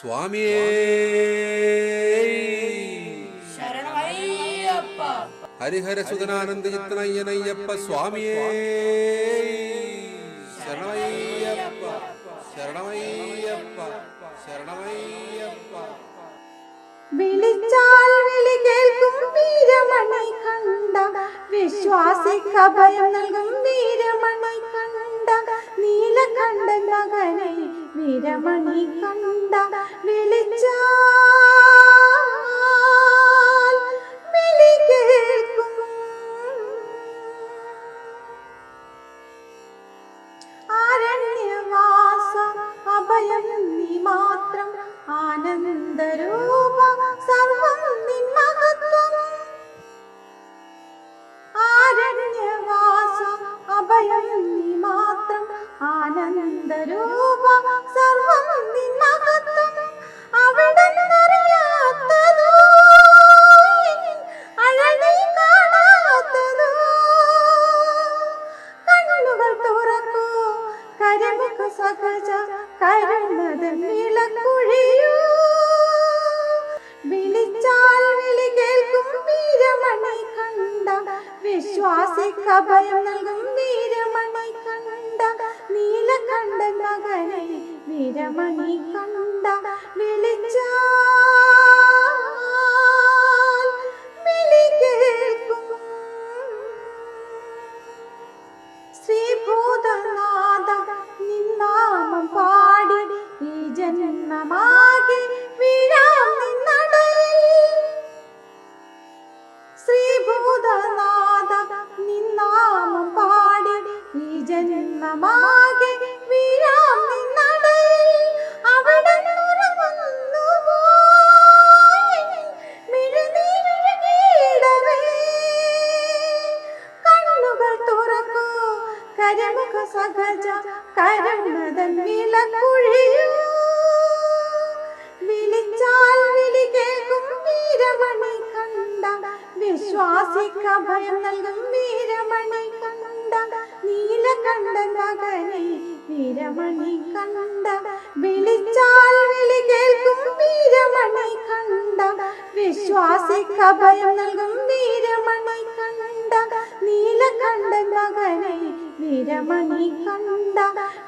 സ്വാമിയേ. ശരണമയ്യപ്പ. ഹരിഹരസുതനാനന്ദ ചിത്തനയ്യനയ്യപ്പ സ്വാമിയേ. ശരണമയ്യപ്പ. ശരണമയ്യപ്പ. ശരണമയ്യപ്പ. വിളിച്ചാൽ വിളി കേൾക്കും വീരമണി കണ്ട. വിശ്വാസിക്ക ഭയം നൽകും വീരമണി വീരമണി കണ്ട വിളിച്ച അഭയം നീ മാത്രം ആനന്ദരൂപ സർവം അഭയം നീ മാത്രം ആനന്ദരൂപ സർവം മഹത്വം അവിടെ അറിയാത്തതോ? അഴകി കാണാത്തതോ? കണ്ണുകൾ തുറക്കൂ കരമുഖ സഹജ കരുണത് വിളക്കുഴിയൂ വിളിച്ചാൽ വിളി കേൾക്കും വീരമണി കണ്ട വിശ്വാസിക്ക ഭയം നൽകും വീരമണി വീരമണി കരമുഖ സഹജ കരുണതൻ വിളക്കുഴിയൂ വിളിച്ചാൽ വിളി കേൾക്കും വീരമണി കണ്ട വിശ്വാസിക്ക ഭയം നൽകും വീരമണി കണ്ട നീലകണ്ഠൻ മകനെ വീരമണി കണ്ട. വിളിച്ചാൽ വിളി കേൾക്കും വീരമണി കണ്ട വിശ്വാസിക്ക ഭയം നൽകും വീരമണി നീലകണ്ഠൻ മകനെ വീരമണി കണ്ട വിളിച്ചാൽ